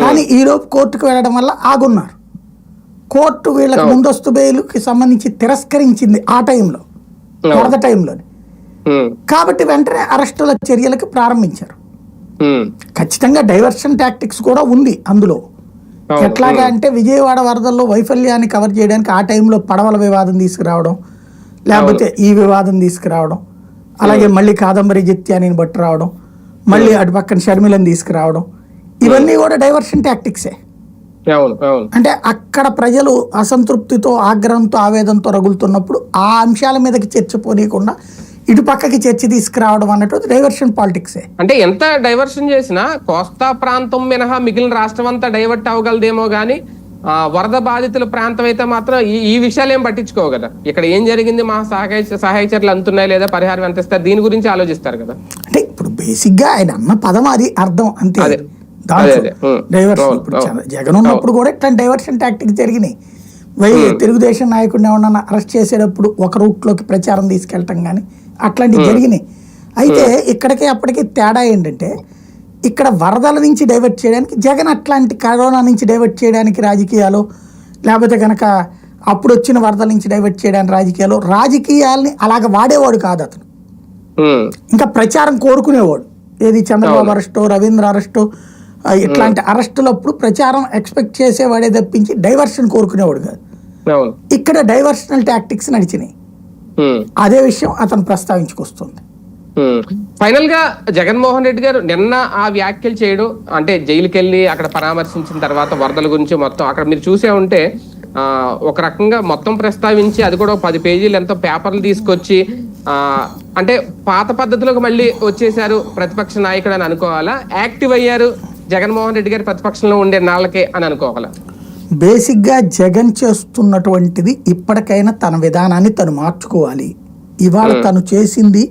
కానీ ఈలోపు కోర్టుకు వెళ్ళడం వల్ల ఆగున్నారు. కోర్టు వీళ్ళకి ముందస్తు బెయిల్కి సంబంధించి తిరస్కరించింది ఆ టైంలో వరద ఉమ్, కాబట్టి వెంటనే అరెస్టుల చర్యలకు ప్రారంభించారు. ఖచ్చితంగా డైవర్షన్ టాక్టిక్స్ కూడా ఉంది అందులో. ఎట్లాగా అంటే విజయవాడ వరదల్లో వైఫల్యాన్ని కవర్ చేయడానికి ఆ టైంలో పడవల వివాదం తీసుకురావడం లేకపోతే ఈ వివాదం తీసుకురావడం అలాగే మళ్ళీ కాదంబరి జత్యాన్ని బట్టి రావడం మళ్ళీ అటు పక్కన షర్మిలని తీసుకురావడం ఇవన్నీ కూడా డైవర్షన్ టాక్టిక్సే అవును అవును అంటే అక్కడ ప్రజలు అసంతృప్తితో ఆగ్రహంతో ఆవేదనతో రగులుతున్నప్పుడు ఆ అంశాల మీదకి చర్చ పోనీయకుండా ఇటు పక్కకి చర్చ తీసుకురావడం అన్నట్టు డైవర్షన్ పాలిటిక్సే అంటే ఎంత డైవర్షన్ చేసినా కోస్తా ప్రాంతం మినహా మిగిలిన రాష్ట్రం అంతా డైవర్ట్ అవ్వగలదేమో గానీ ఆ, వరద బాధితుల ప్రాంతం అయితే మాత్రం ఈ ఈ విషయాలు ఏం పట్టించుకోవు కదా. ఇక్కడ ఏం జరిగింది మా సహాయ సహాయ చర్యలు అందుతున్నాయి లేదా పరిహారం ఎంత ఇస్తారు దీని గురించి ఆలోచిస్తారు కదా. అంటే ఇప్పుడు బేసిక్గా ఆయన అన్న పదం అది అర్థం అంతే. అదే. దాంట్లో. డైవర్షన్ ఇప్పుడు జగన్ ఉన్నప్పుడు కూడా ఇట్లా డైవర్షన్ టాక్టిక్స్ జరిగినాయి. వై తెలుగుదేశం నాయకుడిని ఎవరన్నా అరెస్ట్ చేసేటప్పుడు ఒక రూట్లోకి ప్రచారం తీసుకెళ్ళటం కానీ అట్లాంటివి జరిగినాయి. అయితే ఇక్కడికి అప్పటికి తేడా ఏంటంటే ఇక్కడ వరదల నుంచి డైవర్ట్ చేయడానికి జగన్ అట్లాంటి కరోనా నుంచి డైవర్ట్ చేయడానికి రాజకీయాలు లేకపోతే కనుక అప్పుడు వచ్చిన వరదల నుంచి డైవర్ట్ చేయడానికి రాజకీయాలు రాజకీయాల్ని అలాగ వాడేవాడు కాదు అతను. ఇంకా ప్రచారం కోరుకునేవాడు. ఏది చంద్రబాబు అరెస్టు రవీంద్ర అరెస్టు ఇట్లాంటి అరెస్టులప్పుడు ప్రచారం ఎక్స్పెక్ట్ చేసేవాడే తప్పించి డైవర్షన్ కోరుకునేవాడు కాదు. ఇక్కడ డైవర్షనల్ టాక్టిక్స్ నడిచినాయి. అదే విషయం అతను ప్రస్తావించుకొస్తుంది. ఫైనల్గా జగన్మోహన్ రెడ్డి గారు నిన్న ఆ వ్యాఖ్యలు చేయడం అంటే జైలుకి వెళ్ళి అక్కడ పరామర్శించిన తర్వాత వరదల గురించి మొత్తం అక్కడ మీరు చూసే ఉంటే ఆ ఒక రకంగా మొత్తం ప్రస్తావించి అది కూడా పది పేజీలు ఎంతో పేపర్లు తీసుకొచ్చి ఆ అంటే పాత పద్ధతిలోకి మళ్ళీ వచ్చేసారు ప్రతిపక్ష నాయకుడు అని అనుకోవాలా? యాక్టివ్ అయ్యారు జగన్మోహన్ రెడ్డి గారు ప్రతిపక్షంలో ఉండే నాళ్ళకే అని అనుకోవాలా? బేసిక్గా జగన్ చేస్తున్నటువంటిది ఇప్పటికైనా తన విధానాన్ని తను మార్చుకోవాలి. ఇవాళ తను చేసింది